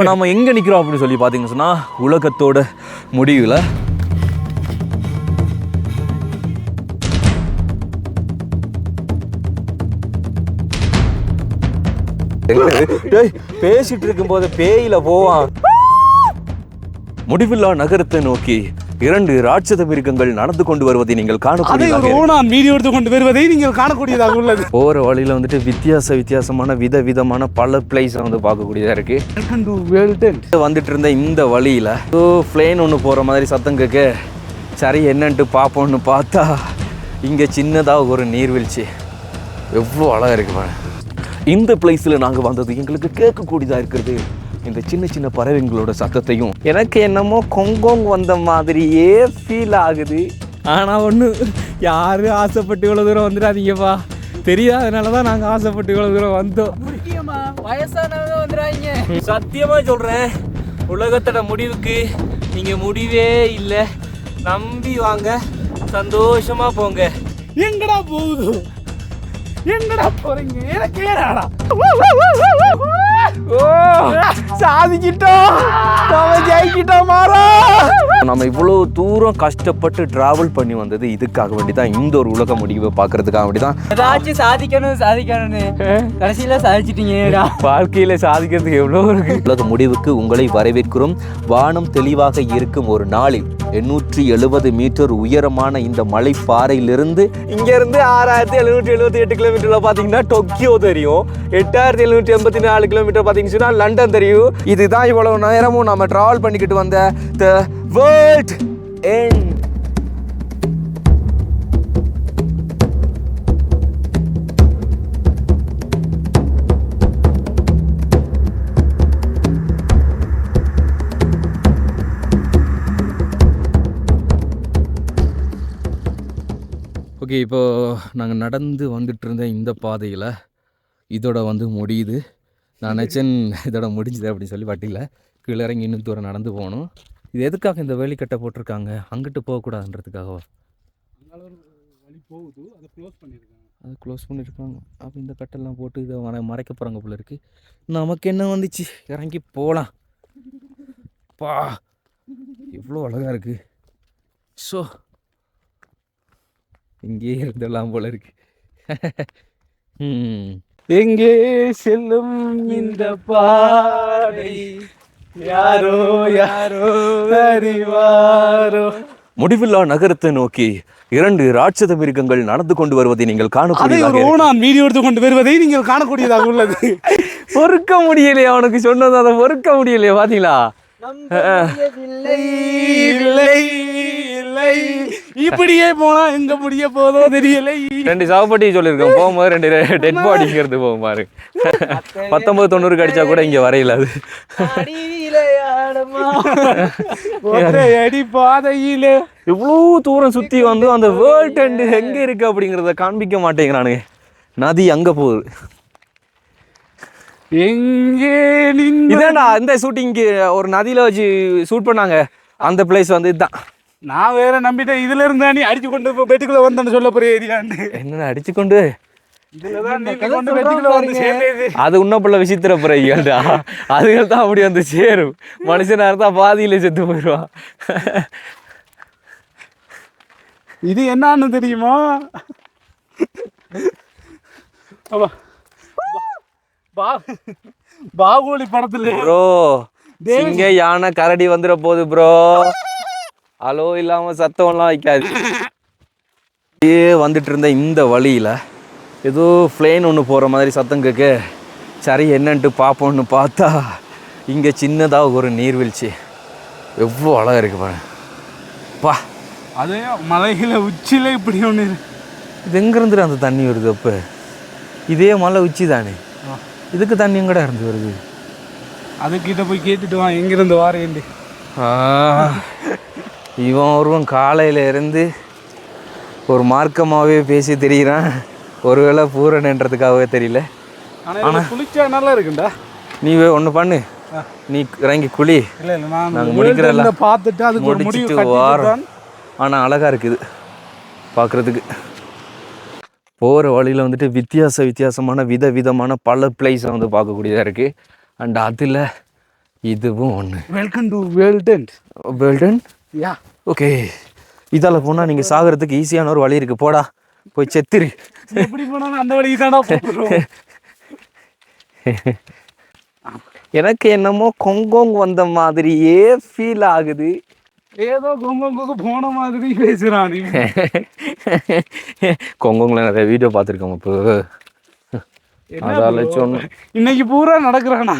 இப்போ நம்ம எங்கே நிற்கிறோம் அப்படின்னு சொல்லி பார்த்தீங்கன்னு சொன்னால் உலகத்தோட முடிவில். டேய் பேசிட்டு இருக்கும்போது பேயில போவான். முடிவில்லா நகரத்தை நோக்கி இரண்டு ராட்சத மிருகங்கள் நடந்து கொண்டு வருவதை நீங்கள் காணக்கூடியதாக வீடியோ எடுத்து கொண்டு வருவதை நீங்கள் காணக்கூடியதாக உள்ளது. போகிற வழியில் வந்துட்டு வித்தியாச வித்தியாசமான வித விதமான பல பிளேஸை வந்து பார்க்கக்கூடியதாக இருக்குது வந்துட்டு இருந்த இந்த வழியில் ஏதோ ஃப்ளைன் ஒன்று போகிற மாதிரி சத்தம் கேட்க சரி என்னன்ட்டு பார்ப்போம்னு பார்த்தா இங்கே சின்னதாக ஒரு நீர்வீழ்ச்சி. எவ்வளோ அழகாக இருக்கு பாருங்க. இந்த பிளேஸில் நாங்கள் வந்தது எங்களுக்கு கேட்கக்கூடியதாக இருக்கிறது. இந்த சின்ன சின்ன பறவைங்களோட சத்தத்தையும் எனக்கு என்னமோ கொங்கோங் வந்த மாதிரியே ஃபீல் ஆகுது. ஆனால் ஒன்று யாரு ஆசைப்பட்டு இவ்வளோ தூரம் வந்துடாதீங்கப்பா. தெரியாதனால தான் நாங்கள் ஆசைப்பட்டு இவ்வளோ தூரம் வந்தோம். வயசானவங்க வந்துடுறாங்க சத்தியமா சொல்றேன் உலகத்தோட முடிவுக்கு நீங்க முடிவே இல்லை. நம்பி வாங்க சந்தோஷமா போங்க. எங்கடா போகுது? எங்கடா போறீங்க? எனக்கு ஏறாடா சாதிக்கிட்டோம் நாம ஜெயிக்கிட்டோம் மாறா. நம்ம இவ்வளோ தூரம் கஷ்டப்பட்டு டிராவல் பண்ணி வந்தது இதுக்காக வேண்டி தான் இந்த ஒரு உலக முடிவை பார்க்கறதுக்காக வேண்டி தான் ஏதாச்சும் சாதிக்கணும் சாதிக்கணும்னு. கடைசியில சாதிச்சிட்டீங்கடா வாழ்க்கையில சாதிக்கிறதுக்கு எவ்வளோ இருக்கு? உலக முடிவுக்கு உங்களை வரவேற்கிறோம். வானம் தெளிவாக இருக்கும் ஒரு நாளில். எண்ணூற்றி எழுபது மீட்டர் உயரமான இந்த மலை பாறையிலிருந்து இங்க இருந்து ஆறாயிரத்தி எழுநூற்றி எழுபத்தி எட்டு கிலோமீட்டர்ல பாத்தீங்கன்னா டொக்கியோ தெரியும். எட்டாயிரத்தி எழுநூற்றி எண்பத்தி நாலு கிலோமீட்டர் பாத்தீங்கன்னா லண்டன் தெரியும். இதுதான் இவ்வளவு நேரமும் நம்ம டிராவல் பண்ணிக்கிட்டு வந்த த வேர்ல்ட் எண்ட் ஓகே இப்போ நாங்கள் நடந்து வந்துட்டு இருந்த இந்த பாதையில் இதோட வந்து முடியுது. நான் நினச்சேன் இதோட முடிஞ்சுது அப்படின்னு சொல்லி வட்டியில் கீழே இறங்கி இன்னும் தூரம் நடந்து போகணும். இது எதுக்காக இந்த வேலிக்கட்டை போட்டிருக்காங்க? அங்கிட்டு போகக்கூடாதுன்றதுக்காகவா? வழி போகுது அதை க்ளோஸ் பண்ணியிருக்காங்க. அது க்ளோஸ் பண்ணியிருக்காங்க அப்போ இந்த கட்டெல்லாம் போட்டு இதை மற மறைக்க போகிறாங்க போல இருக்கு. நமக்கு என்ன வந்துச்சு? இறங்கி போகலாம் பா எவ்வளோ அழகாக இருக்குது ஸோ இங்கேயே இருந்தெல்லாம் போல இருக்கு. ம். எங்கே செல்லும் இந்த பாதை யாரோ யாரோ அறிவாரோ? முடிவில்லா நகரத்தை நோக்கி இரண்டு ராட்சத மிருகங்கள் நடந்து கொண்டு வருவதை நீங்கள் காணக்கூடியதாக ஓனான் வீடியோ எடுத்து கொண்டு வருவதை நீங்கள் காணக்கூடியதாக உள்ளது. பொறுக்க முடியலையா அவனுக்கு சொன்னது அதை பொறுக்க முடியலையா பாத்தீங்களா? இப்படியே போனா எங்க முடிய போதோ தெரியலை. ரெண்டு சாவப்பட்டி சொல்லியிருக்கேன். போகும்போது ரெண்டு டெட் பாடிங்கிறது போகும் பாரு. பத்தொன்பது தொண்ணூறுக்கு அடிச்சா கூட இங்க வரையில அது. அடி பாதையிலே. இவ்வளோ தூரம் சுத்தி வந்து அந்த வேர்ல்ட் எண்டு எங்க இருக்கு அப்படிங்கிறத காண்பிக்க மாட்டேங்கிறானுங்க. நதி அங்க போகுது. எங்கே இதேடா இந்த ஷூட்டிங்க்கு ஒரு நதியில வச்சு ஷூட் பண்ணாங்க. அந்த பிளேஸ் வந்து இதுதான். நான் வேற நம்பிட்டேன். இதுல இருந்தா நீ அடிச்சு கொண்டு பெட்டுக்குள்ள வந்தேன்னு சொல்ல போறிய ஏரியாண்டு என்னடா அடிச்சு கொண்டு? அது உன்னப்புள்ள விசித்திர பிறகுடா அதுகள் தான் அப்படி வந்து சேரும். மனுஷனா இருந்தா பாதியில செத்து போயிடுவான் இது என்னன்னு தெரியுமா? ஆமா. பா- பாகுபலி படத்துல. ப்ரோ சிங்க யானை கரடி வந்துட போகுது ப்ரோ அலோ இல்லாம சத்தம்லாம் வைக்காது. அப்படியே வந்துட்டு இருந்த இந்த வழியில ஏதோ ஃப்ளைன் ஒன்று போகிற மாதிரி சத்தம் கேட்க சரி என்னன்ட்டு பார்ப்போம்னு பார்த்தா இங்கே சின்னதாக ஒரு நீர்வீழ்ச்சி. எவ்வளோ அழகாக இருக்கு பாருங்க பா. அதே மலைகள உச்சில இப்படி இருக்கு. இது எங்கேருந்து அந்த தண்ணி வருது அப்போ? இதே மலை உச்சி தானே இதுக்கு தண்ணி எங்கடா இருந்து வருது? அதுக்கிட்ட போய் கேட்டுட்டு வா எங்கிருந்து வாரேன்டி. இவன் ஒருவன் காலையில இருந்து ஒரு மார்க்கமாகவே பேசி தெரிகிறான் ஒருவேளை பூரணன்றதுக்காகவே தெரியல. ஆனா இதுல குளிச்சா நல்லா இருக்குண்டா நீ ஒன்று பண்ணு. நீ இறங்கி குழி இல்ல இல்ல நான் பார்த்துட்டு முடிவு முடிச்சிட்டு வாரோம். ஆனால் அழகாக இருக்குது. பார்க்குறதுக்கு போகிற வழியில் வந்துட்டு வித்தியாச வித்தியாசமான வித விதமான பல பிளேஸை வந்து பார்க்கக்கூடியதாக இருக்குது அண்ட் அதில் இதுவும் ஒன்று welcome to well done well done yeah okay இதால் போனால் நீங்கள் சாகிறதுக்கு ஈஸியான ஒரு வழி இருக்குது போடா. போய் செத்துரு. எப்படி போனாலும் அந்த தான்டா போகிறோம் எனக்கு என்னமோ கொங்கோங் வந்த மாதிரியே ஃபீல் ஆகுது. ஏதோ கொங்க போன மாதிரி பேசுறான் நீ கொங்கோங்கில் நிறைய வீடியோ பார்த்துருக்கோம் இப்போ. அதால இன்னைக்கு பூரா நடக்கிறானா?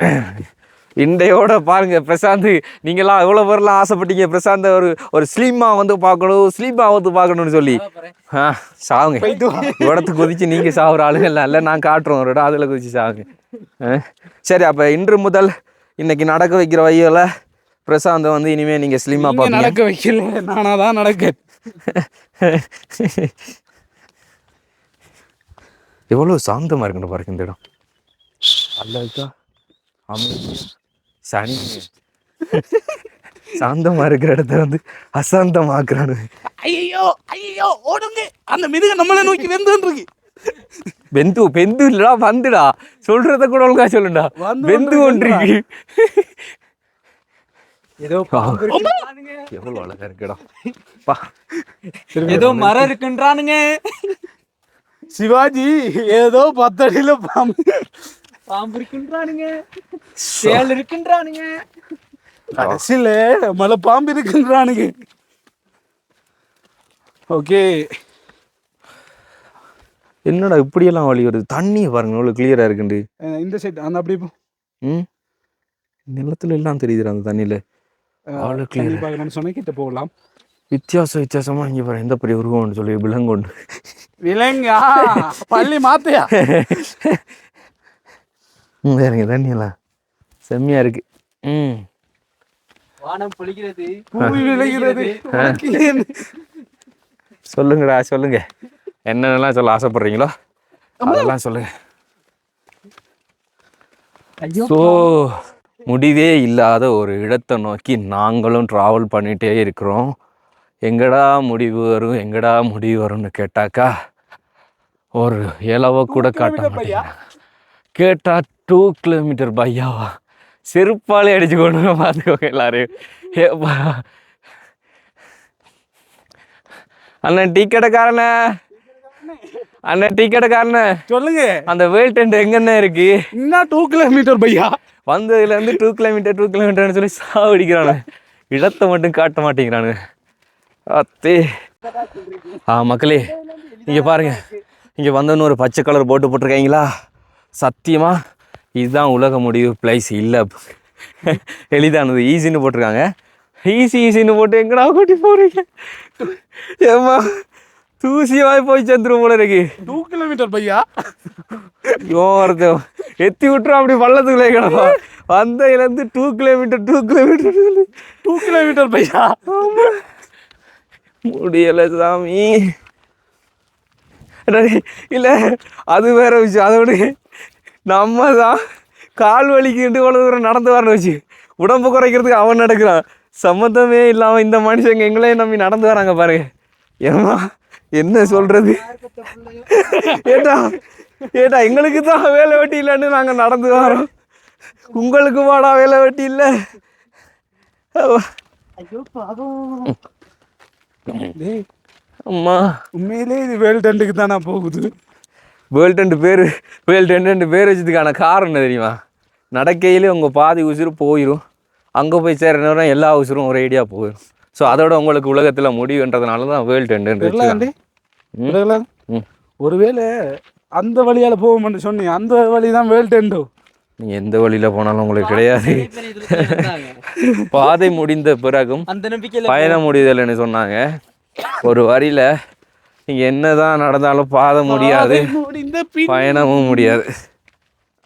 இண்டையோட பாருங்க பிரசாந்த் நீங்களாம் எவ்வளோ பேர்லாம் ஆசைப்பட்டீங்க? பிரசாந்த் ஒரு ஒரு ஸ்லீமா வந்து பார்க்கணும் ஸ்லீமா வந்து பார்க்கணும்னு சொல்லி. ஆ சாவுங்க. இடத்துக்கு குதிச்சு நீங்க சாகுற ஆளுங்க இல்லை இல்லை நான் காட்டுறோம் ஒரு இடம் அதில் குதிச்சு சாவுங்க? சரி அப்போ இன்று முதல் இன்னைக்கு நடக்க வைக்கிற வையோல பிரசாந்தை வந்து இனிமே நீங்க ஸ்லிம்மா நீங்க பார்ப்பீங்க நடக்க வைக்கல நானா தான் நடக்க எவ்வளோ சாந்தமா இருக்குன்னு பாருங்க இந்த இடம். சனி. சாந்தமா இருக்கிற இடத்த வந்து அசாந்தமாக்குறானு. ஐயோ ஐயோ ஓடுங்க. அந்த மிருகம் நம்மளை நோக்கி வெந்துன்னு இருக்கு பெந்து பெந்து இல்லடா வந்துடா. சொல்றத கூட ஒழுங்கா சொல்லுடா. வந்து பெந்து வந்து ஒன்றிருக்கு ஏதோ. எவ்வளவு அழகா இருக்குடா. ஏதோ மரம் இருக்குன்றானுங்க. சிவாஜி ஏதோ பத்தடியில பாம்பு. பாம்பு இருக்குன்றானுங்க. சேல் இருக்குன்றானுங்க. கடைசியில மலை பாம்பு இருக்குன்றானுங்க. ஓகே. என்னடா இப்படியெல்லாம் வழி வருது? தண்ணி பாருங்க எவ்வளவு கிளியரா இருக்குண்டு இந்த சைடு அந்த அப்படி போ. ம்? நிலத்துல எல்லாம் தெரியுதுடா அந்த தண்ணியில. தண்ணி. பார்க்கணும்னு கிட்ட போகலாம். வித்தியாசம் வித்தியாசமா இங்க பாரு எந்த பெரிய உருவம்னு சொல்லி விலங்கொண்டு விலங்கா? பள்ளி மாத்தையா? ம் வேறங்க தண்ணியெல்லாம். செம்மையா இருக்கு. ம். வானம் பொழிகிறது. பூமி விளைகிறது? சொல்லுங்கடா சொல்லுங்க. என்னென்னலாம் சொல்ல ஆசைப்படுறீங்களோ அதெல்லாம் சொல்லுங்க. ஐயோ. ஸோ முடிவே இல்லாத ஒரு இடத்தை நோக்கி நாங்களும் ட்ராவல் பண்ணிகிட்டே இருக்கிறோம். எங்கடா முடிவு வரும் எங்கடா முடிவு வரும்னு கேட்டாக்கா ஒரு இலவ கூட காட்ட kilometer பையா? மாட்டேங்கிறான் கேட்டா டூ கிலோமீட்டர் பையாவா செருப்பாலே அடிச்சு கொண்டு பார்த்துக்கோங்க எல்லாரும் ஏப்பா. அண்ணன் டீ அண்ணன் டீ கடைக்காரனே. சொல்லுங்க. அந்த வேல் டென்ட் எங்கண்ணே இருக்கு? இன்னும் டூ கிலோமீட்டர் பையா? வந்ததுலேருந்து டூ கிலோமீட்டர் டூ கிலோமீட்டர்னு சொல்லி சாவடிக்கிறானு. இடத்தை மட்டும் காட்ட மாட்டேங்கிறானு. அத்தே. ஆ மக்களே இங்கே பாருங்கள் இங்கே வந்தோன்னு ஒரு பச்சை கலர் போட்டு போட்டிருக்கீங்களா? சத்தியமாக இதுதான் உலக முடிவு. பிளேஸ் இல்லை. எளிதானது. ஈஸின்னு போட்டிருக்காங்க. ஈஸி ஈஸின்னு போட்டு எங்கடா கூட்டி போகிறீங்க ஏம்மா தூசியாய் போய் சேர்ந்துரும் போல இருக்கு. டூ கிலோமீட்டர் பையா? யோரத்தை எத்தி விட்டுரும் அப்படி பள்ளத்துக்குள்ளே கிடப்பா வந்தையிலேருந்து two kilometre two kilometre two kilometre பையா? முடியலை சாமி. இல்ல அது வேற விஷயம். அதை விட. நம்ம தான் கால் வலிக்கிட்டு இவ்வளோ தூரம் நடந்து வரணும் வச்சு. உடம்பு குறைக்கிறதுக்கு அவன் நடக்கிறான். சம்மந்தமே இல்லாம இந்த மனுஷங்க எங்களையும் நம்பி நடந்து வராங்க பாருங்க. ஏமா என்ன சொல்றது? ஏட்டா ஏட்டா எங்களுக்கு தான் வேலை வெட்டி இல்லைன்னு நாங்க நடந்து வரோம். உங்களுக்கு வாடா வேலை வெட்டி இல்லை? அம்மா. உண்மையிலே இது வேல் டென்ட்டுக்கு தானே போகுது? வேர்ல்டு ரெண்டு பேர் வேர்ல்டு ரெண்டு ரெண்டு பேர் வச்சதுக்கான காரணம் என்ன தெரியுமா? நடக்கையிலே உங்கள் பாதி உசுறு போயிடும் அங்கே போய் சேர நேரம் எல்லா உசுரும் ஒரு ஐடியா போயிடும் ஸோ அதோட உங்களுக்கு உலகத்தில் முடிவுன்றதுனால தான் வேர்ல்டு ம். ஒருவேளை அந்த வழியால போவோம்னு சொன்னீங்க அந்த வழி தான் வேல் டென்டோ நீங்கள் எந்த வழியில் போனாலும் உங்களுக்கு கிடையாது. பாதை முடிந்த பிறகும் அந்த நம்பிக்கையில பயணம் முடிதல்னு சொன்னாங்க. ஒரு வரியில் நீங்கள் என்ன தான் நடந்தாலும் பாதை முடியாது. பயணமும் முடியாது.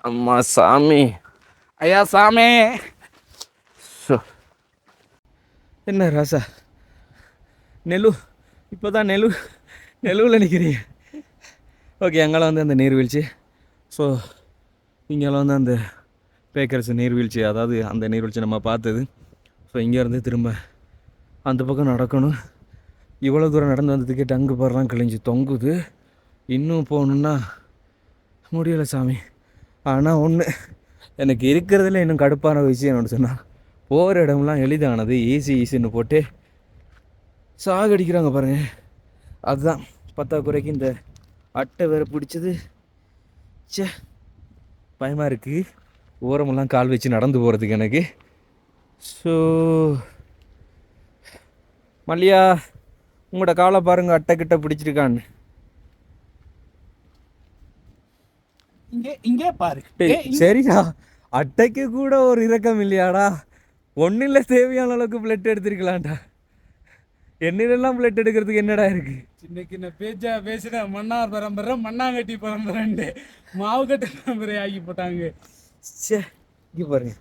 அம்மா சாமி. ஐயா சாமே. என்ன ராசா? நெல்லு இப்போ தான் நெல்லு நெல்லுவில் நிற்கிறீங்க ஓகே அங்கெல்லாம் வந்து அந்த நீர்வீழ்ச்சி ஸோ இங்கெல்லாம் வந்து அந்த பேக்கர்ஸ் நீர்வீழ்ச்சி அதாவது அந்த நீர்வீழ்ச்சி நம்ம பார்த்தது. ஸோ இங்கேருந்து திரும்ப அந்த பக்கம் நடக்கணும். இவ்வளோ தூரம் நடந்து வந்ததுக்கே டங்கு பாரெலாம் கிழிஞ்சு தொங்குது. இன்னும் போகணுன்னா முடியலை சாமி. ஆனால் ஒன்று எனக்கு இருக்கிறதுல இன்னும் கடுப்பான விஷயம் என்னோட சொன்னால் போகிற இடம்லாம் எளிதானது ஈஸி ஈஸின்னு போட்டு சாகடிக்கிறாங்க பாருங்க. அதுதான் பத்தாக்குறைக்கு இந்த அட்டை வேற பிடிச்சது. ச்சே பயமாக இருக்குது ஓரமெல்லாம் கால் வச்சு நடந்து போகிறதுக்கு எனக்கு. ஸோ மல்லியா உங்களோட காலை பாருங்க அட்டை கிட்ட பிடிச்சிருக்கான்னு. இங்கே இங்கே பாரு. சரிடா. அட்டைக்கு கூட ஒரு இரக்கம் இல்லையாடா. ஒன்றில் தேவையான அளவுக்கு பிளட் எடுத்திருக்கலாம்டா. என்னிலெல்லாம் பிளட் எடுக்கிறதுக்கு என்னடா இருக்கு? இன்னைக்கு நான் பேச்சா பேசின மன்னார் பரம்பரை மண்ணாங்கட்டி பரம்பரைண்டு மாவுக்கட்டு பரம்பரை ஆக்கி போட்டாங்க. ச்சே இங்கே பாருங்க.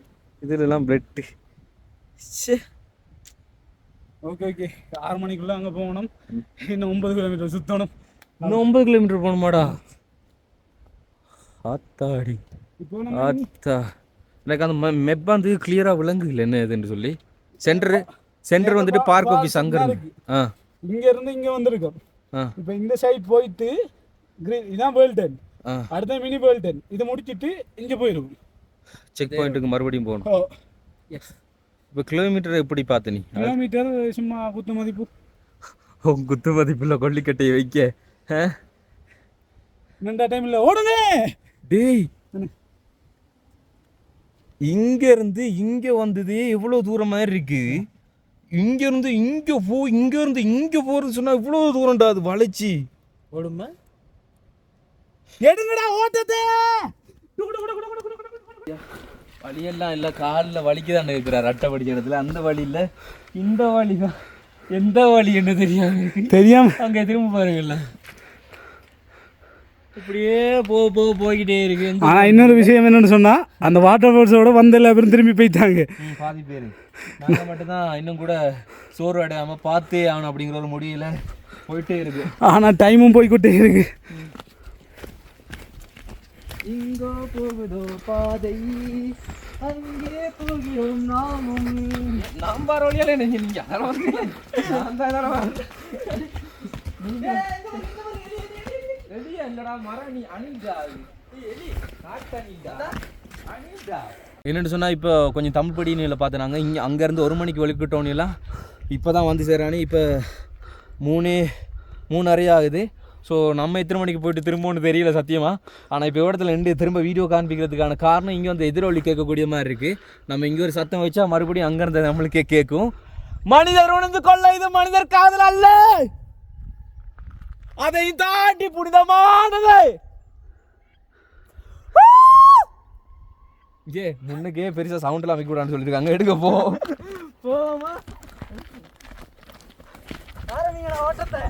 இதுலலாம் பிளட்டு ச்சே. Okay okay. ஆறு மணிக்குள்ள அங்க போகணும். இன்னும் ஒன்பது கிலோமீட்டர் சுத்தணும். இன்னும் ஒன்பது கிலோமீட்டர் போகணுமாடா? ஆத்தாடி. ஆத்தா. எனக்கு அந்த மெ- மெப் வந்து கிளியராக விளங்குல என்ன இதுன்னு சொல்லி? சென்டர் சென்டர் வந்துட்டு பார்க் ஆஃபீஸ் அங்கே இருக்கு ஆ. இங்க இருந்து இங்க வந்திருக்கோம். இப்போ இந்த சைடு போயிட்டு கிரீன் இதான் வேர்ல்டன் ஆ. அடுத்த மினி வேர்ல்டன் இதை முடிச்சிட்டு இங்க போயிடும் செக் பாயிண்ட்டுக்கு மறுபடியும் போகணும். இப்போ கிலோமீட்டர் எப்படி பார்த்த நீ? கிலோமீட்டர் சும்மா குத்து மதிப்பு. உன் குத்து மதிப்புள்ள கொல்லிக்கட்டையை வைக்க? இந்த டைம்ல ஓடுங்க! டேய்! இங்க இருந்து இங்க வந்ததே எவ்வளவு தூரம் மாதிரி இருக்கு. இங்க இருந்து இங்க போ இங்க இருந்து இங்க போறது சொன்னா இவ்வளவு தூரம்டா அது வளைச்சி ஓடுமா எடுங்கடா ஓட்டத்தை. வழியெல்லாம் இல்லை காலில் வலிக்குதான் இருக்கிறார் அட்டை இடத்துல அந்த வழி இல்லை. இந்த வழி தான் எந்த வழி என்ன தெரியாம இருக்கு தெரியாம அங்கே திரும்ப பாருங்கல்ல இப்படியே போ போ போய்கிட்டே இருக்கு. எங்க- ஆனா இன்னொரு விஷயம் என்னன்னு சொன்னா அந்த வாட்டர் ஃபோர்ஸோட வந்த எல்லா பேரும் திரும்பி போயிட்டாங்க. பாதி பேர். நாங்கள் மட்டும்தான் இன்னும் கூட சோறு அடையாமல் பார்த்தே ஆகணும் அப்படிங்கிற ஒரு முடியல போயிட்டே இருக்கு. ஆனா டைமும் போய்கிட்டே இருக்கு. இங்கோ போகுதோ பாதை அங்கே போகிறோம் நாமும். நாம் வர வழியால என்ன நீங்க? யாரும் வரல. மரம் நீ எல்லாரும் எலி ரெடியா அணிஞ்சா என்னென்னு சொன்னால் இப்போ கொஞ்சம் தமிழ் படினியில் பார்த்துனாங்க. இங்கே அங்கேருந்து ஒரு மணிக்கு வலிக்கிட்டோன்னெல்லாம் இப்போ தான் வந்து சேரானே இப்போ மூணு மூணு ஆகுது. ஸோ நம்ம எத்தனை மணிக்கு போயிட்டு திரும்பணும்னு தெரியல சத்தியமாக ஆனால் இப்போ இடத்துல நின்று திரும்ப வீடியோ காண்பிக்கிறதுக்கான காரணம் இங்கே வந்து எதிரொலி கேட்கக்கூடிய மாதிரி இருக்குது நம்ம இங்கே ஒரு சத்தம் வச்சா மறுபடியும் அங்கேருந்து நம்மளுக்கே கேட்கும். மனிதர் உணர்ந்து கொள்ள இது மனிதர் காதல் அல்ல! அதை தாண்டி புனிதமானது. ஏ முன்னுக்கே பெருசா சவுண்ட்லாம் அமைக்க கூடாதுன்னு சொல்லியிருக்காங்க எடுக்க போ. போமா ஆரம்பிங்கடா ஓட்டத்தை.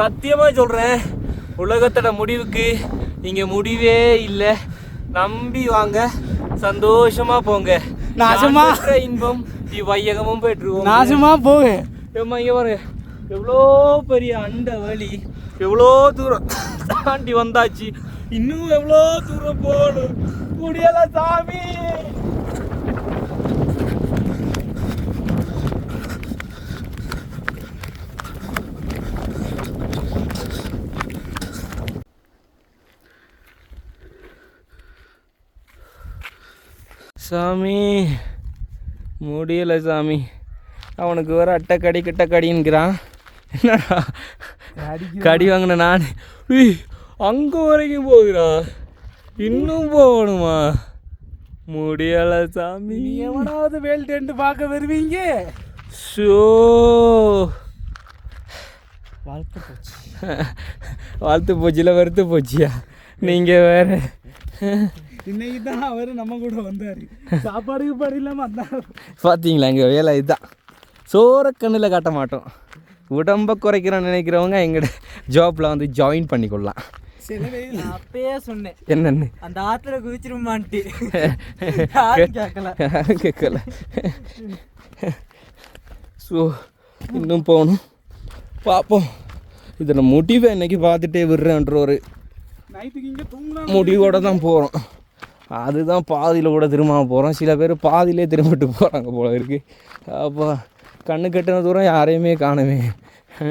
சத்தியமா சொல்றேன். உலகத்தோட முடிவுக்கு இங்க முடிவே இல்லை. நம்பி வாங்க. சந்தோஷமா போங்க. நாசமா? இன்பம் இவ்வையகமும் பெற்றுவோம் நாசமா போக. ஏம்மா இங்க பாருங்க எவ்வளோ பெரிய அண்ட வழி. எவ்வளோ தூரம் தாண்டி வந்தாச்சு. இன்னும் எவ்வளோ தூரம் போகணும். முடியல சாமி. சாமி. முடியல சாமி. அவனுக்கு வேற அட்டை கடி கிட்ட கடிங்கிறான் என்னடா கடி வாங்கின நான். அங்க வரைக்கும் போகிறா இன்னும் போகணுமா? முடியல சாமி. எவனாவது வேல் டென்ட் பார்க்க வருவீங்க? ஷோ. வாழ்க்கை போச்சு. வாழ்த்து போச்சுல வெறுத்து போச்சியா? நீங்கள் வேற. இன்னைக்கு தான் அவர் நம்ம கூட வந்தாரு. சாப்பாடுக்கு பாடு இல்லாம வந்தாரு. பார்த்தீங்களா எங்கள் வேலை இதுதான். சோரக்கண்ணில் காட்ட மாட்டோம். உடம்ப குறைக்கிறோன்னு நினைக்கிறவங்க எங்கட ஜாப்பில் வந்து ஜாயின் பண்ணிக்கொள்ளலாம். அப்பயே சொன்னேன். என்னென்னு? அந்த ஆத்துல குதிச்சிருமான்ட்டு. கேட்கல ஸோ இன்னும் போகணும். பார்ப்போம் இதில் முடிவை இன்னைக்கு பார்த்துட்டே விடுறேன்ற ஒரு இங்க முடிவோட தான் போகிறோம் அதுதான் பாதியில் கூட திரும்ப போகிறோம் சில பேர் பாதியிலே திரும்பிட்டு போகிறாங்க போல இருக்கு. அப்போ கண்ணு கட்டின தூரம் யாரையுமே காணவே ஆ?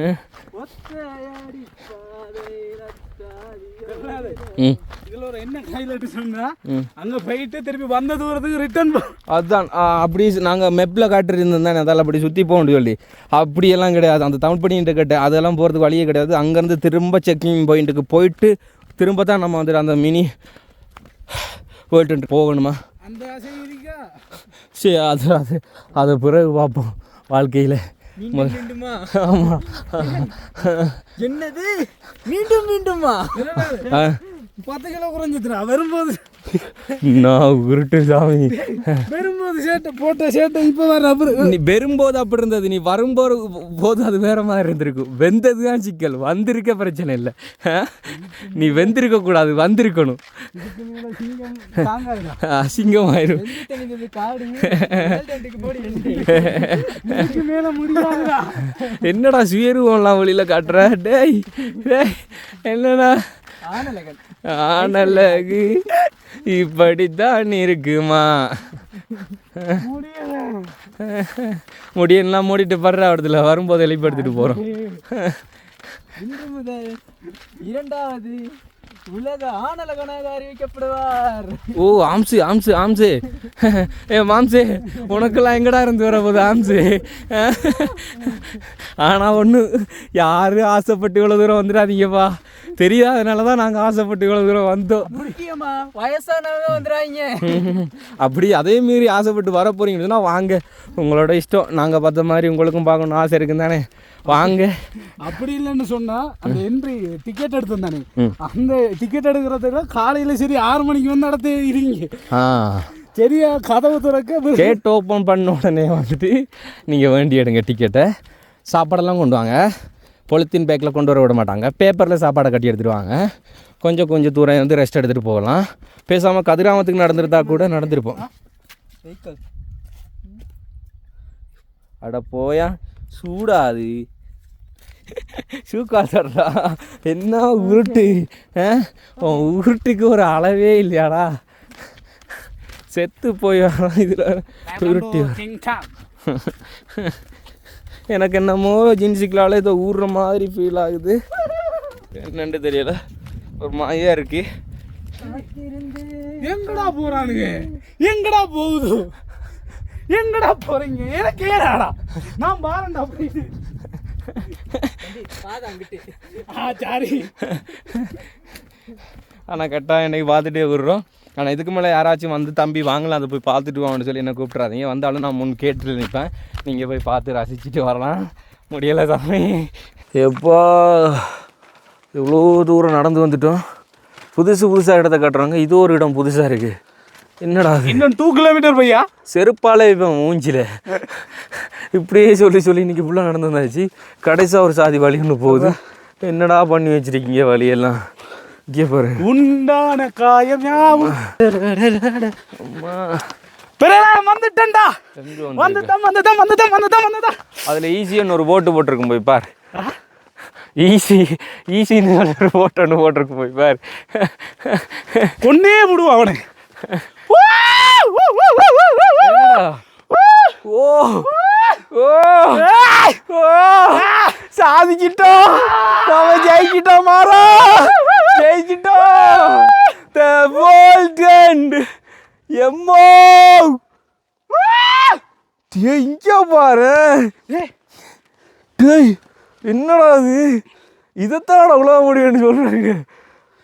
ஒத்தையடி பாதை ரத்தாடி ம் இதுல ஒரு என்ன ஹைலைட் சொன்னா ம். அங்க போயிட்டு திருப்பி வந்த தூரத்துக்கு ரிட்டர்ன் அதுதான் அப்படி நாங்கள் மெப்பில் காட்டுருந்தோம் தானே அதால் அப்படி சுற்றி போகணும் சொல்லி. அப்படியெல்லாம் கிடையாது. அந்த தமிழ் படிக்கிட்ட கட்டு அதெல்லாம் போகிறதுக்கு வழியே கிடையாது. அங்கேருந்து திரும்ப செக்கிங் பாயிண்ட்டுக்கு போயிட்டு திரும்ப தான் நம்ம வந்துட்டு அந்த மினி போயிட்டு போகணுமா? சரி அது அது அதை பிறகு பார்ப்போம் வாழ்க்கையில். ஆமாம் என்னது? மீண்டும் மீண்டுமா? பத்து கிலோ குறைஞ்சிட்டுறா வரும்போது. நான் உருட்டு சாமி. வரும்போது சேட்டை போட்ட சேட்டை இப்போ வர ரப்பர் நீ வரும்போது அப்படி இருந்தது நீ வரும்போது போது அது வேற மாதிரி இருந்திருக்கும் வெந்தது தான் சிக்கல் வந்திருக்க பிரச்சனை இல்லை? நீ வெந்திருக்க கூடாது வந்திருக்கணும். இதுக்கு மேல சிங்கம் தாங்காதுடா. அசிங்கமாயிரும் இது காடு டென்ட்டுக்கு போடி இதுக்கு மேல முடியாதுடா. என்னடா சுயரூபம்லாம் வழியில் காட்டுற? டேய் டேய் என்னடா? ஆனழகு இப்படித்தான் இருக்குமா? முடியெல்லாம் மூடிட்டு படுற இடத்துல வரும்போது வெளிப்படுத்திட்டு போகிறோம் இரண்டாவது உலக ஆனலகனாக அறிவிக்கப்படுவார். ஓ ஆம்சு ஆம்சு ஆம்சு. ஏ மாம்சு உனக்கெல்லாம் எங்கடா இருந்து வர போகுது ஆம்சு? ஆனால் ஒன்று யாரும் ஆசைப்பட்டு இவ்வளோ தூரம் வந்துடாதீங்கப்பா. தெரியாதனால தான் நாங்கள் ஆசைப்பட்டு இவ்வளோ தூரம் வந்தோம். முக்கியமா வயசானவங்க வந்துடுறாங்க அப்படி அதே மீறி ஆசைப்பட்டு வர போறீங்கன்னா வாங்க. உங்களோட இஷ்டம். நாங்கள் பார்த்த மாதிரி உங்களுக்கும் பார்க்கணும் ஆசை இருக்குன்னு தானே. வாங்க. அப்படி இல்லைன்னு சொன்னா அந்த என்ட்ரி டிக்கெட் எடுத்தோம் தானே ம். அந்த டிக்கெட் எடுக்கிறதுக்கு காலையில சரி ஆறு மணிக்கு வந்து நடத்த இருங்க ஆ. சரியா கதவு திறக்க கேட் ஓப்பன் பண்ண உடனே வந்துட்டு நீங்கள் வேண்டி எடுங்க டிக்கெட்டை சாப்பாடெல்லாம் கொண்டு வாங்க. பொலித்தீன் பேக்கில் கொண்டு வர விட மாட்டாங்க. பேப்பரில் சாப்பாடை கட்டி எடுத்துகிட்டு வாங்க. கொஞ்சம் கொஞ்சம் தூரம் வந்து ரெஸ்ட் எடுத்துகிட்டு போகலாம். பேசாமல் கதிராமத்துக்கு நடந்துருந்தா கூட நடந்திருப்போம். அட போயா. சூடாது. ஷூ என்ன உருட்டு? ஆ? உன் உருட்டுக்கு ஒரு அளவே இல்லையாடா. செத்து போய் இதில் உருட்டி எனக்கு என்னமோ ஜின்சிக்கலால் ஏதோ ஊறுற மாதிரி ஃபீல் ஆகுது. என்னென்று தெரியல. ஒரு மாயா இருக்கு. எங்கடா போறானுங்க? எங்கடா போகுது? எங்கடா போறீங்க? எனக்கு ஏடாடா நான் பாருண்டா அப்படின்னு ஆ சாரி. ஆனால் கரெக்டாக என்னைக்கு பார்த்துட்டே விடுறோம். ஆனால் இதுக்கு மேலே யாராச்சும் வந்து தம்பி வாங்கலாம் அதை போய் பார்த்துட்டு வாங்கன்னு சொல்லி என்ன கூப்பிட்றாதீங்க வந்தாலும் நான் முன் கேட்டு நிற்பேன் நீங்கள் போய் பார்த்து ரசிச்சுட்டு வரலாம். முடியலை சாமி. எப்பா எவ்வளோ தூரம் நடந்து வந்துட்டோம். புதுசு புதுசாக இடத்த காட்டுறாங்க. இது ஒரு இடம் புதுசாக இருக்குது என்னடா? இன்னும் டூ கிலோமீட்டர் பையா? செருப்பாலே இப்போ மூஞ்சில. இப்படியே சொல்லி சொல்லி இன்னைக்கு ஃபுல்லாக நடந்து வந்தாச்சு கடைசியாக ஒரு சாதி வழி ஒன்று போகுது. என்னடா பண்ணி வச்சிருக்கீங்க வழியெல்லாம் இங்கே பாரு. உண்டான காயம் வந்துட்டேன்டா. வந்துட்டேன் வந்துட்டேன் வந்துட்டேன் வந்துட்டேன் வந்துட்டேன் அதில் ஈஸின்னு ஒரு போட்டு போட்டிருக்கும் போய் பார். ஈஸி ஈஸின்னு சொல்லி ஒரு போட்டு ஒன்று போட்டிருக்கும் போய் பார். கொன்னே விடுவா அவனை? ஓ ஓ ஓ சாதிச்சிட்டோம் நாம ஜெயிச்சிட்டோம் மாறா ஜெயிச்சிட்டோம் த வேர்ல்ட் எண்ட் எம்மோ டேய் இங்க பாரு டேய் என்னடா இது? இதைத்தான் உலக முடியும்னு சொல்றாங்க.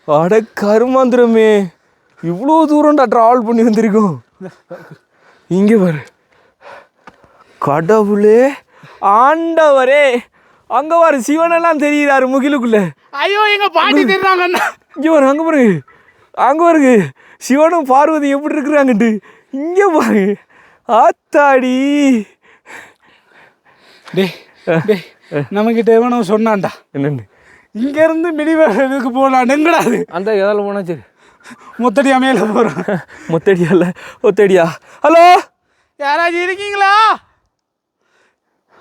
அட கருமாந்திரமே. இவ்வளோ தூரம்டா ட்ராவல் பண்ணி வந்திருக்கோம். இங்கே பாரு. கடவுளே ஆண்டவரே. அங்க பாரு சிவனெல்லாம் தெரியுறாரு முகிலுக்குள்ள. ஐயோ எங்க பாட்டி தெரிறாங்க இங்கே பாரு அங்கே பாருங்க. அங்கே பாருங்க. சிவனும் பார்வதி எப்படி இருக்கிறாங்கட்டு இங்கே பாரு. ஆத்தாடி. டேய் டேய் நம்மகிட்ட எவனோ சொன்னான்டா. என்னன்னு? இங்க இருந்து மினிவேலுக்கு போகலாம் எங்கடாது அந்த எதால் போனா சரி. மொத்தடியா மேல போறோம். முத்தடியா இல்லை ஒத்தடியா? ஹலோ? யாராச்சும் இருக்கீங்களா?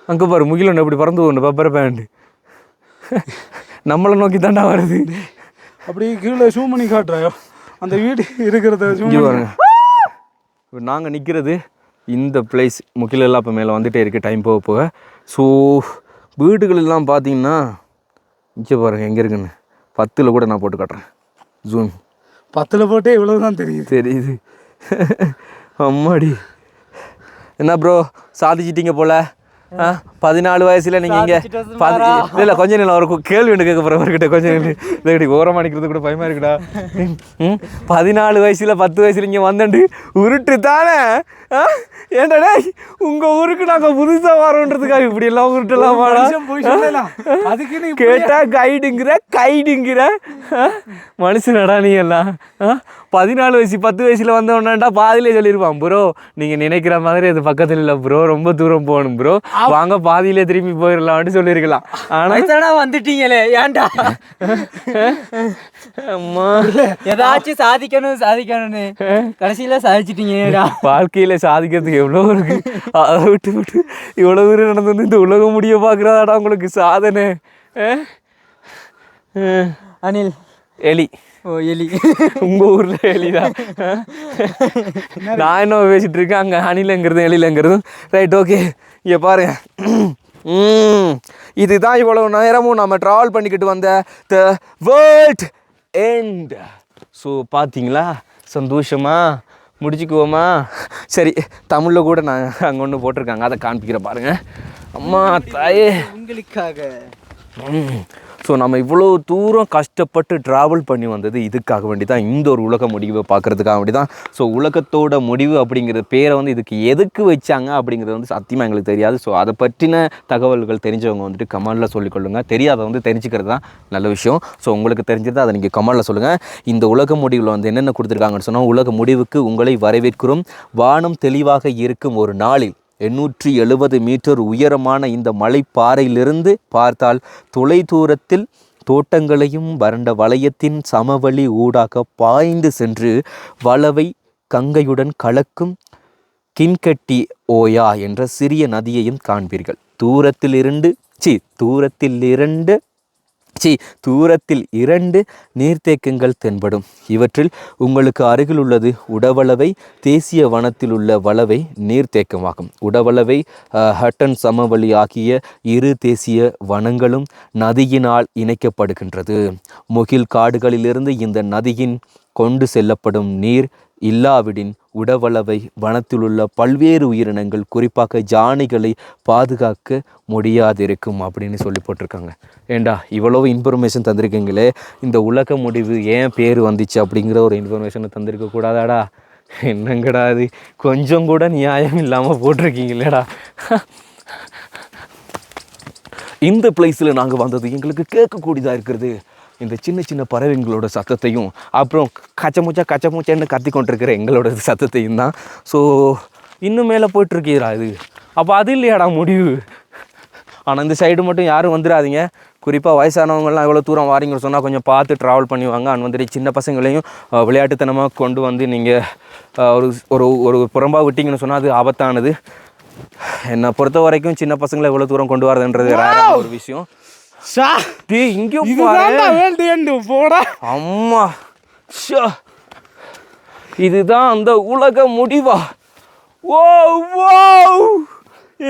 அங்கே பாரு முகிலன் எப்படி பறந்து ஒன்று பப்பர பேண்ட் நம்மளை நோக்கி தாண்டா வருது. அப்படி கீழே ஜூம் பண்ணி காட்டுறாயோ? அந்த வீடு இருக்கிறத பாருங்க. இப்போ நாங்கள் நிற்கிறது இந்த பிளேஸ் முக்கிலெல்லாம் இப்போ மேலே வந்துட்டே இருக்குது டைம் போக போக. ஸோ வீடுகள் எல்லாம் பார்த்தீங்கன்னா இங்கே பாருங்க எங்கே இருக்குன்னு. பத்தில் கூட நான் போட்டு காட்டுறேன். ஜூம் பத்துல போட்டே இவ்வளவுதான் தெரியுது. தெரியுது. அம்மாடி. என்ன ப்ரோ சாதிச்சிட்டீங்க போல? பதினாலு வயசுல நீங்க இங்க இல்ல கொஞ்ச நேரம் ஒரு கேள்வி ஒன்று கேட்க போறேன் அவர்கிட்ட கொஞ்சம் நேரம். ஓரமா நிக்கிறது கூட பயமா இருக்குடா. பதினாலு வயசுல பத்து வயசுல இங்க வந்தண்டு உருட்டு தானே? டேய் உங்க ஊருக்கு நாங்க புதுசா வரோன்றதுக்காக இப்படி எல்லாம் உருட்டலாம் மனுஷன் போய் சொல்லலாம் அதுக்கு நீ கேட்டா கைடுங்கிற. கைடுங்கிற? மனுஷனடா நீ எல்லாம்? பதினாலு வயசு பத்து வயசுல வந்தவனாண்டா பாதியிலே சொல்லியிருப்பான். ப்ரோ நீங்க நினைக்கிற மாதிரி அது பக்கத்துல இல்லை ப்ரோ. ரொம்ப தூரம் போகணும் ப்ரோ. வாங்க பாதியிலே திரும்பி போயிடலாம்னு சொல்லியிருக்கலாம். ஆனா வந்துட்டீங்களே? ஏன்டா? அம்மா. ஏதாச்சும் சாதிக்கணும் சாதிக்கணும்னு. கடைசியில சாதிச்சிட்டீங்கடா வாழ்க்கையில சாதிக்கிறதுக்கு எவ்வளோ இருக்கு? அதை விட்டு விட்டு இவ்வளோ தூரம் நடந்து வந்து இந்த உலகம் முடிய பார்க்குறதாடா உங்களுக்கு சாதனை. அனில். எலி. ஓ எலி. உங்க ஊர்ல எலிதான் நான் என்ன பேசிட்டு இருக்கேன்? அங்க அணிலங்கிறதும் எலிலங்கிறதும். ரைட் ஓகே இங்க பாருங்க. ம், இதுதான் இவ்வளவு நேரமும் நம்ம ட்ராவல் பண்ணிக்கிட்டு வந்த த வேர்ல்ட் எண்ட் ஸோ பார்த்தீங்களா சந்தோஷமா? முடிச்சுக்குவோமா? சரி தமிழில் கூட நான் அங்கே ஒன்று போட்டிருக்காங்க. அதை காண்பிக்கிற பாருங்க. அம்மா தாயே. உங்களுக்காக. ஸோ நம்ம இவ்வளோ தூரம் கஷ்டப்பட்டு ட்ராவல் பண்ணி வந்தது இதுக்காக வேண்டி தான் இந்த ஒரு உலக முடிவை பார்க்குறதுக்காக வேண்டி தான் ஸோ உலகத்தோட முடிவு அப்படிங்கிற பேரை வந்து இதுக்கு எதுக்கு வச்சாங்க அப்படிங்கிறது வந்து சத்தியமாக எங்களுக்கு தெரியாது. ஸோ அதை பற்றின தகவல்கள் தெரிஞ்சவங்க வந்துட்டு கமெண்டில் சொல்லிக்கொள்ளுங்க தெரியாத வந்து தெரிஞ்சுக்கிறது தான் நல்ல விஷயம். ஸோ உங்களுக்கு தெரிஞ்சது அதை நீங்கள் கமெண்டில் சொல்லுங்கள் இந்த உலக முடிவில் வந்து என்னென்ன கொடுத்துருக்காங்கன்னு சொன்னால் உலக முடிவுக்கு உங்களை வரவேற்கிறோம். வானம் தெளிவாக இருக்கும் ஒரு நாளில். எண்ணூற்றி எழுபது மீட்டர் உயரமான இந்த மலைப்பாறையிலிருந்து பார்த்தால் தொலை தூரத்தில் தோட்டங்களையும் வறண்ட வளையத்தின் சமவெளி ஊடாக பாய்ந்து சென்று வளவை கங்கையுடன் கலக்கும் கின்கட்டி ஓயா என்ற சிறிய நதியையும் காண்பீர்கள். தூரத்தில் இருந்து சி தூரத்தில் இரண்டு சி தூரத்தில் இரண்டு நீர்த்தேக்கங்கள் தென்படும். இவற்றில் உங்களுக்கு அருகில் உள்ளது உடவளவை தேசிய வனத்தில் உள்ள வளவை நீர்த்தேக்கமாகும். உடவளவை ஹட்டன் சமவெளி ஆகிய இரு தேசிய வனங்களும் நதியினால் இணைக்கப்படுகின்றது. முகில் காடுகளிலிருந்து இந்த நதியின் கொண்டு செல்லப்படும் நீர் இல்லாவிடின் உடவளவை வனத்திலுள்ள பல்வேறு உயிரினங்கள் குறிப்பாக ஜானிகளை பாதுகாக்க முடியாதிருக்கும் அப்படின்னு சொல்லி போட்டிருக்காங்க. ஏண்டா இவ்வளவு இன்ஃபர்மேஷன் தந்திருக்கீங்களே? இந்த உலக முடிவு ஏன் பேர் வந்துச்சு அப்படிங்கிற ஒரு இன்ஃபர்மேஷனை தந்திருக்க கூடாதாடா? என்னங்கடா இது கொஞ்சம் கூட நியாயம் இல்லாமல் போட்டிருக்கீங்களேடா. இந்த பிளேஸில் நாங்கள் வந்தது எங்களுக்கு கேட்கக்கூடியதாக இருக்கிறது. இந்த சின்ன சின்ன பறவைங்களோட சத்தத்தையும் அப்புறம் கச்சமுச்சா கச்சமுச்சான்னு கத்தி கொண்டிருக்கிற எங்களோட சத்தத்தையும் தான். ஸோ இன்னும் மேலே போயிட்டுருக்கீரா இது? அப்போ அது இல்லையாடா முடிவு? ஆனால் இந்த சைடு மட்டும் யாரும் வந்துடாதீங்க. குறிப்பாக வயசானவங்கலாம் எவ்வளோ தூரம் வாரீங்கன்னு சொன்னால் கொஞ்சம் பார்த்து ட்ராவல் பண்ணி வாங்க. அண்ட் வந்துட்டு சின்ன பசங்களையும் விளையாட்டுத்தனமாக கொண்டு வந்து நீங்கள் ஒரு ஒரு ஒரு புறம்பா விட்டீங்கன்னு சொன்னால் அது ஆபத்தானது. என்னை பொறுத்த வரைக்கும் சின்ன பசங்களை எவ்வளோ தூரம் கொண்டு வரதுன்றது ஒரு விஷயம். ஷா டேய் இங்கேயும் இதுதான்டா எண்டு போடா. அம்மா ஷோ இதுதான் அந்த உலக முடிவா. ஓ ஓ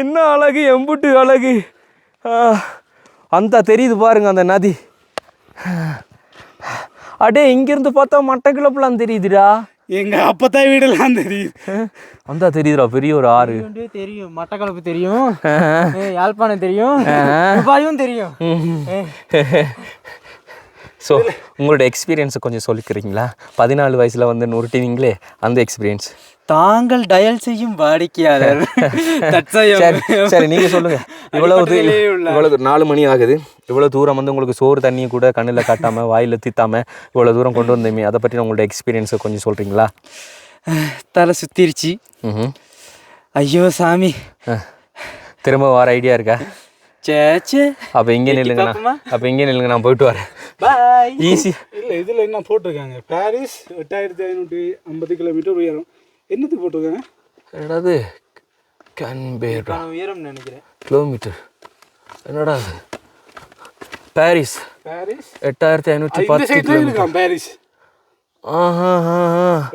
என்ன அழகு எம்புட்டு அழகு. அந்த தெரியுது பாருங்க அந்த நதி. அடே இங்கிருந்து பார்த்தா மட்டக்கிழப்புலாம் தெரியுதுடா. எங்க அப்பத்தாய் வீடெல்லாம் தெரியுது. அந்த தெரியுதுடா பெரிய ஒரு ஆறு. தெரியும். மட்டக்களப்பு தெரியும். யாழ்ப்பாணம் தெரியும். துபாயும் தெரியும். ஸோ உங்களோட எக்ஸ்பீரியன்ஸை கொஞ்சம் சொல்லிக்கிறீங்களா? பதினாலு வயசில் வந்து நுருட்டினீங்களே அந்த எக்ஸ்பீரியன்ஸ் தாங்கள் டயல் செய்யும் வாடிக்கையாளர். சரி சரி நீங்கள் சொல்லுங்கள் இவ்வளவு இவ்வளவு நாலு மணி ஆகுது. இவ்வளோ தூரம் வந்து உங்களுக்கு சோறு தண்ணியும் கூட கண்ணில் காட்டாமல் வாயில் தித்தாமல் இவ்வளோ தூரம் கொண்டு வந்தீங்க அதை பற்றி உங்களோட எக்ஸ்பீரியன்ஸை கொஞ்சம் சொல்கிறீங்களா தலை சுத்திருச்சு. ஐயோ சாமி. திரும்ப வர ஐடியா இருக்கா? சேச்சே அப்போ இங்கே நில்லுங்கண்ணா? அப்போ இங்கே நில்லுங்க நான் போயிட்டு வரேன். பாய் ஈஸி இல்லை இதில் என்ன போட்டிருக்காங்க? பாரிஸ் எட்டாயிரத்தி ஐநூற்றி ஐம்பது கிலோமீட்டர் உயரம். என்னத்துக்கு போட்டிருக்காங்க? என்னது கன்பேரா உயரம் நினைக்கிறேன். கிலோமீட்டர். என்னடா அது பாரிஸ். பாரிஸ்? எட்டாயிரத்தி ஐநூற்றி பத்து இருக்கான் பாரிஸ்.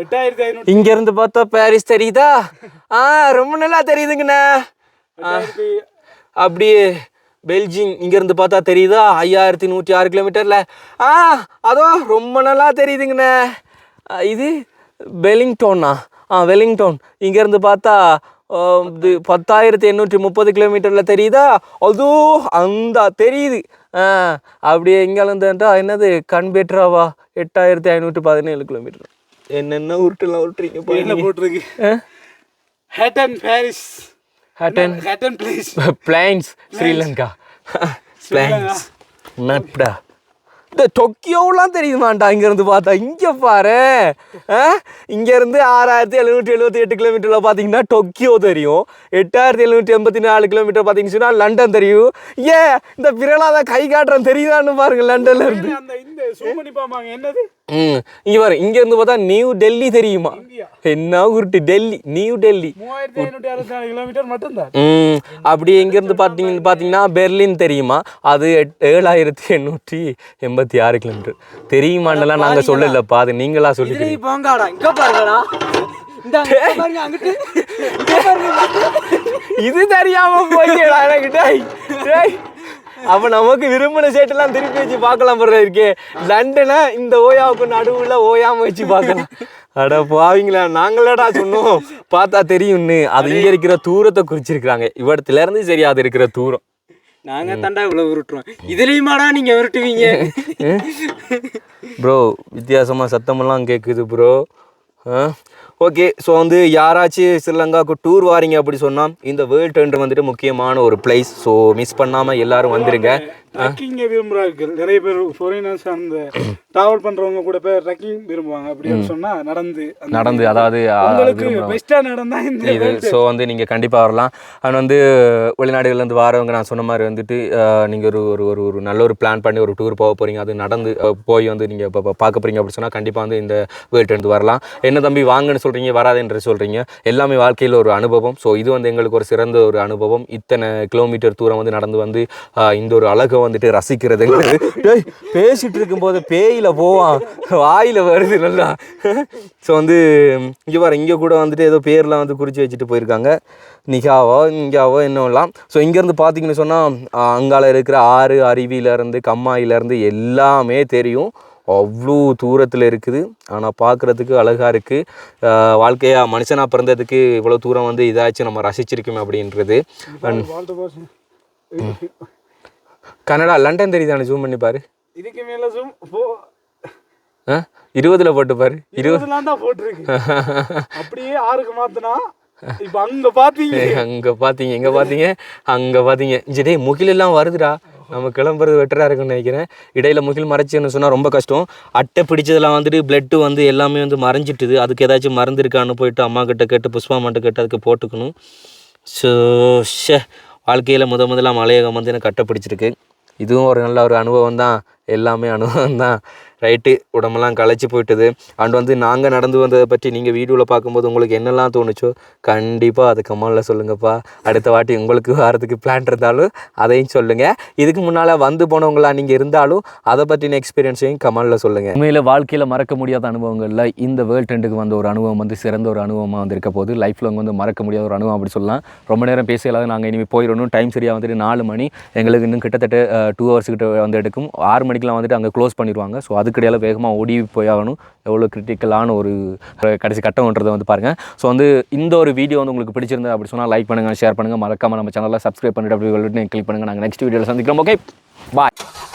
எட்டாயிரத்தி ஐநூற்றி இங்க இருந்து பார்த்தா பாரிஸ் தெரியுதா? ஆ ரொம்ப நல்லா தெரியுதுங்கண்ணா. அப்படியே பெல்ஜிங் இங்க இருந்து பார்த்தா தெரியுதா? ஐயாயிரத்தி நூற்றி ஆறு கிலோமீட்டர்ல ஆ அதோ ரொம்ப நல்லா தெரியுதுங்கண்ணே. இது வெலிங்டோனா ஆ வெலிங்டோன் இங்க இருந்து பார்த்தா இது பத்தாயிரத்தி எண்ணூற்றி முப்பது கிலோமீட்டர்ல தெரியுதா? அதோ அந்த தெரியுது. ஆ அப்படியே இங்கேருந்துட்டா என்னது? கன்பெட்ராவா எட்டாயிரத்தி ஐநூற்றி பதினேழு கிலோமீட்டர். என்னென்ன உருட்டுலாம் உருட்டுறீங்க போட்டிருக்கு? Horton Paris Hatton Horton place plains Sri Lanka plains நட்படா. இந்த டொக்கியோலாம் தெரியுமாண்டா? இங்கேருந்து பார்த்தா. இங்கே பாரு? இங்கேருந்து ஆறாயிரத்தி எழுநூற்றி எழுபத்தி எட்டு கிலோமீட்டரில் பார்த்தீங்கன்னா டொக்கியோ தெரியும். எட்டாயிரத்தி எழுநூற்றி எண்பத்தி நாலு கிலோமீட்டர் பார்த்தீங்கன்னா லண்டன் தெரியும். ஏ இந்த பிரலாத கை காட்டுறேன் தெரியுதான்னு பாருங்க லண்டன்ல இருந்து. என்னது? ம். இங்கே பாரு. இங்கேருந்து பார்த்தா நியூ டெல்லி தெரியுமா? என்ன உருட்டு டெல்லி. நியூ டெல்லி. ம். அப்படி எங்கேருந்து பார்த்தீங்கன்னு பார்த்தீங்கன்னா பெர்லின் தெரியுமா? அது ஏழாயிரத்தி எண்ணூற்றி எண்பத்தி ஆறு கிலோமீட்டர். தெரியுமான்னெல்லாம் நாங்கள் சொல்லலப்பா அது நீங்களா இதுல போங்காடா இங்க பாருங்கடா. இது தெரியாம போய்க்கடா எனக்கு டேய். டேய். அப்ப நமக்கு விரும்பின சேட்டெல்லாம் திருப்பி வச்சு பார்க்கலாம் போல இருக்கே. லண்டனை இந்த ஓயாவுக்கு நடுவுல ஓயாம வச்சு பார்க்கலாம். அட பாவீங்களா நாங்களடா சொன்னோம். பார்த்தா தெரியும்னு. அது இங்க இருக்கிற தூரத்தை குறிச்சிருக்காங்க இவ்விடத்துல இருந்து சரி அது இருக்கிற தூரம். நாங்க தாண்டா இவ்வளவு உருட்டுறோம். இதுலயுமாடா நீங்க உருட்டுவீங்க? ப்ரோ வித்தியாசமாக சத்தமெல்லாம் கேட்குது ப்ரோ. ஓகே ஸோ வந்து யாராச்சும் ஸ்ரீலங்காவுக்கு டூர் வாரீங்க அப்படி சொன்னால் இந்த வேர்ல்ட் டெண்டர் வந்துட்டு முக்கியமான ஒரு பிளேஸ் ஸோ மிஸ் பண்ணாமல் எல்லாரும் வந்துருங்க. ட்ரக்கிங்கை விரும்புகிறார்கள் நிறைய பேர் ஃபாரினர்ஸ் அந்த ட்ராவல் பண்ணுறவங்க கூட பேர் ட்ரக்கிங் விரும்புவாங்க. அப்படின்னு சொன்னா நடந்து. நடந்து அதாவது உங்களுக்கு. பெஸ்ட்டாக நடந்தா இந்த இது ஸோ வந்து நீங்கள் கண்டிப்பாக வரலாம். அண்ட் வந்து வெளிநாடுகள்லேருந்து வரவங்க நான் சொன்ன மாதிரி வந்துட்டு நீங்கள் ஒரு ஒரு ஒரு ஒரு நல்ல ஒரு பிளான் பண்ணி ஒரு டூர் போக போகிறீங்க அது நடந்து போய் வந்து நீங்கள் இப்போ பார்க்க போகிறீங்க அப்படி சொன்னால் கண்டிப்பாக வந்து இந்த வேர்ல்ட் எடுத்து வரலாம். என்ன தம்பி வாங்கன்னு சொல்கிறீங்க வராதுன்ற சொல்கிறீங்க எல்லாமே வாழ்க்கையில் ஒரு அனுபவம். ஸோ இது வந்து எங்களுக்கு ஒரு சிறந்த ஒரு அனுபவம். இத்தனை கிலோமீட்டர் தூரம் வந்து நடந்து வந்து இந்த ஒரு அழகை வந்துட்டு ரசிக்கிறதுங்கிறது. பேசிட்டு இருக்கும்போது பேயில போவான் வாயில வருது நல்லா. ஸோ வந்து இங்கே வர இங்கே கூட வந்துட்டு ஏதோ பேர்லாம் வந்து குறித்து வச்சுட்டு போயிருக்காங்க. நிகாவோ இங்காவோ என்னவெல்லாம். ஸோ இங்கேருந்து பார்த்தீங்கன்னு சொன்னால் அங்கால இருக்கிற ஆறு அருவியிலேருந்து கம்மாயிலேருந்து எல்லாமே தெரியும். அவ்வளோ தூரத்தில் இருக்குது. ஆனால் பார்க்குறதுக்கு அழகாக இருக்குது வாழ்க்கையாக மனுஷனாக பிறந்ததுக்கு இவ்வளோ தூரம் வந்து இதாச்சும் நம்ம ரசிச்சிருக்கோமே அப்படின்றது. போச்சு கனடா லண்டன் தெரியுதானே ஜூம் பண்ணி பாரு. இதுக்கு மேலே ஜூம் போ. இருபதுல போட்டு பாரு. இருபது இருபதுலாம் தான் போட்டிருக்கு. அப்படியே ஆறுக்கு மாத்தினா இப்போ அங்க பாத்தீங்க. அங்கே பார்த்தீங்க எங்கே பார்த்தீங்க அங்கே பார்த்தீங்க இங்கே டேய் முகிலெல்லாம் வருதுடா. நம்ம கிளம்புறது வெட்டராக இருக்குன்னு நினைக்கிறேன். இடையில முகில் மறைச்சுன்னு சொன்னால் ரொம்ப கஷ்டம். அட்டை பிடிச்சதெல்லாம் வந்துட்டு பிளட்டு வந்து எல்லாமே வந்து மறைஞ்சிட்டுது. அதுக்கு ஏதாச்சும் மருந்து இருக்கான்னு போயிட்டு அம்மா கிட்ட கேட்டு புஷ்பா அம்மாட்ட கேட்டு அதுக்கு போட்டுக்கணும். ஸோ ஷே வாழ்க்கையில் முத முதல்ல மலையகம் வந்து எனக்கு கட்டை பிடிச்சிருக்கு. இதுவும் ஒரு நல்ல ஒரு அனுபவம் தான் எல்லாமே அனுபவம் தான். ரைட்டு உடம்பெல்லாம் களைச்சி போயிட்டுது. அண்ட் வந்து நாங்கள் நடந்து வந்ததை பற்றி நீங்கள் வீடியோவில் பார்க்கும்போது உங்களுக்கு என்னெல்லாம் தோணுச்சோ கண்டிப்பாக அது கமலில் சொல்லுங்கப்பா. அடுத்த வாட்டி உங்களுக்கு வரதுக்கு பிளான் இருந்தாலும் அதையும் சொல்லுங்கள் இதுக்கு முன்னால் வந்து போனவங்களா நீங்கள் இருந்தாலும் அதை பற்றின எக்ஸ்பீரியன்ஸையும் கமலில் சொல்லுங்கள் உண்மையில் வாழ்க்கையில் மறக்க முடியாத அனுபவங்களில் இந்த வேர்ல்ட் ட்ரெண்டுக்கு வந்த ஒரு அனுபவம் வந்து சிறந்த ஒரு அனுபவமாக வந்து இருக்க போது லைஃப்பில் வந்து மறக்க முடியாத ஒரு அனுபவம் அப்படி சொல்லலாம். ரொம்ப நேரம் பேசலாத நாங்கள் இனிமேல் போயிடணும். டைம் சரியாக வந்துட்டு நாலு மணி எங்களுக்கு இன்னும் கிட்டத்தட்ட டூ ஹவர்ஸ் கிட்ட வந்து எடுக்கும். ஆறு மணிக்கு மணிக்கெலாம் வந்துட்டு அங்கே க்ளோஸ் பண்ணிடுவாங்க. ஸோ அதுக்கிடையில வேகமாக ஓடி போய் ஆகணும். எவ்வளோ கிரிட்டிக்கலான ஒரு கடைசி கட்டம்ன்றதை வந்து பாருங்கள் ஸோ வந்து இந்த ஒரு வீடியோ வந்து உங்களுக்கு பிடிச்சிருந்தா அப்படி சொன்னால் லைக் பண்ணுங்கள் ஷேர் பண்ணுங்கள் மறக்காமல் நம்ம சேனலில் சப்ஸ்கிரைப் பண்ணிட்டு அப்படி கிளிக் பண்ணுங்கள் நாங்கள் நெக்ஸ்ட் வீடியோவில் சந்திக்கிறோம். Okay bye